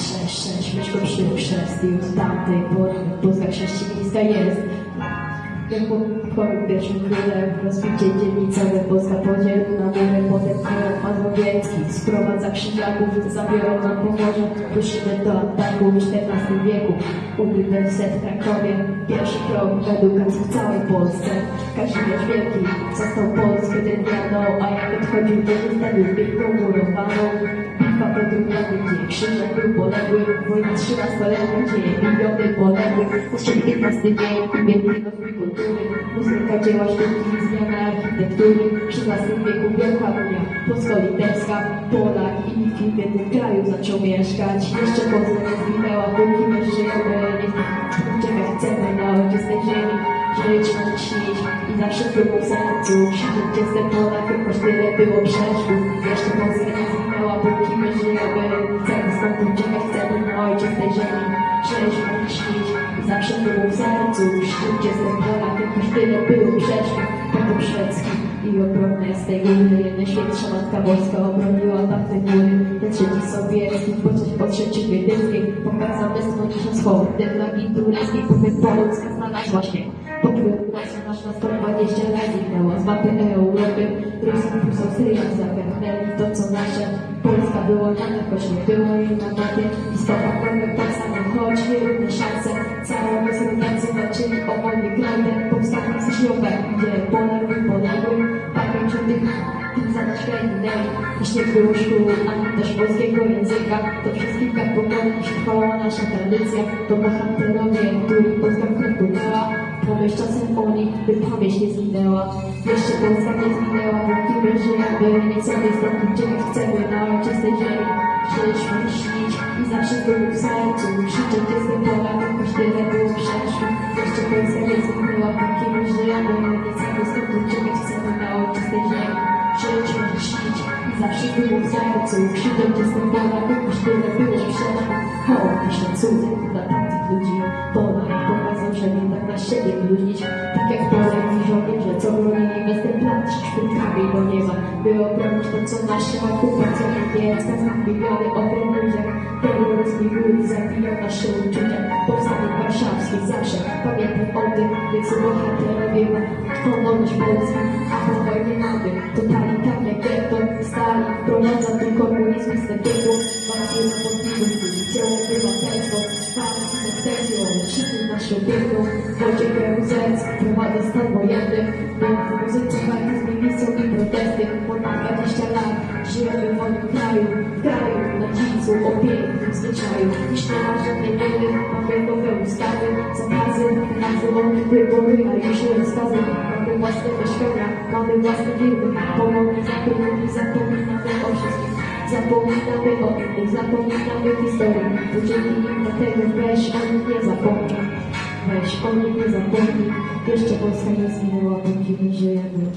przy chrzest i od tamtej pory Polska chrześcijańska jest. Jak po pierwszym królem rozbicie dzielnicowe Polska podzielna murę, potem kolor mazowiecki sprowadza krzyżaków, zabiorą nam Pomorze, ruszymy do ataku w XIV wieku. Uniwersytet w Krakowie, pierwszy krok w edukacji w całej Polsce. Kazimierz Wielki został Polskę drewnianą, a jak odchodził to zostawił piękną murowaną. Bitwa po Drugiej gdzie krzyżak był poległy, wojna trzynastoletnia, gdzie miliony poległych. Zaczęli 15 wiek, wielki rozwój kultury, muzyka dzieła sztuki, zmiana architektury. W XVI wieku wielka Unia Polsko-Litewska, Polak i nikt w jednym kraju zaczął mieszkać. Jeszcze nie zginęła, póki my żyjemy, Śnić i zawsze było w sercu. Krzyczeć jestem choć tyle było przeszkód. Jeszcze Polska nie zginęła, póki my żyjemy. Chcemy stąd uciekać, chcemy na ojczystej ziemi. Możesz śnić i zawsze było w sercu. Krzyczeć jestem Polakiem, choć tyle było przeszkód. Potem Szwedzki i obronne z tej góry. Jedna świętsza Matka Boska obroniła tamte góry. Ten trzeci sowiecki, po coś po trzeciej wiedeńskiej. Pokazał bezsłoniczne schody dla tureckiej. Potem Polska znalazła się. Pokrył Rosja nasz na 120 lat zniknęła z mapy Europy. Rosji pusą Syrią zagarnęli to co nasze. Polska była na choć nie było jej na mapie. Listopad mamy tak samo, choć nierówne szanse. Całą Rosjaniacy walczyli o wolny krajdę. Powstał Krzyżówek, gdzie poległy, minęli. Już nie było szkół, ani też polskiego języka. To przez kilka pokoleń trwała nasza tradycja. To bohaterowie, których Polska wkroczyła. Pomyśl czasem o nich, by pamięć nie zginęła. Jeszcze Polska nie zginęła, póki my żyjemy. Nie chcemy stąd uciekać, chcemy na ojczystej ziemi. Żyć, śnić i zawsze dumą w sercu. Krzyczeć jestem Polakiem, tyle było przeszkód. Jeszcze Polska nie zginęła, póki my żyjemy. Nie chcemy stąd uciekać, chcemy na ojczystej ziemi. I zawsze z dumą w sercu. Krzyczeć jestem Polakiem, choć tyle było przeszkód. O, i szacunek dla tamtych ludzi. Polak pokazał, że nie tak na siebie bluźnić. Tak jak Polak i żołnierze, co bronili Westerplatte szpilkami do nieba. By obronić to, co nasza okupacja niemiecka zachwybiony okręt ludziach. Terroryzm i góry zabiją nasze uczucia. Powstanie warszawski zawsze pamiętaj o tym, więc bohaterowie wolność Polski, a po wojnie mamy totalitarne tego, walczy na podwórku, policją obywatelstwo, walczy z sekcją, krzyczy naszą piękną, Wojciech Gremuzec prowadza stan wojenny, w muzyce walki z milicją i protesty, ponad 20 lat żyjemy w wolnym kraju, kraju na dziedzicu o pięknym zwyczaju, dziś nie ma żadnej mamy nowe ustawy, zakazy, nazywamy wybory, a już nie rozkazy, mamy własne mieszkania, mamy własne firmy, pomogli zapełnili, zapominamy o wszystkim. Zapominamy o innych, zapominamy historii. Podzielili dlatego weź o nich nie zapomnij. Weź o nich nie zapomnij. Jeszcze Polska nie zginęła, póki my żyjemy.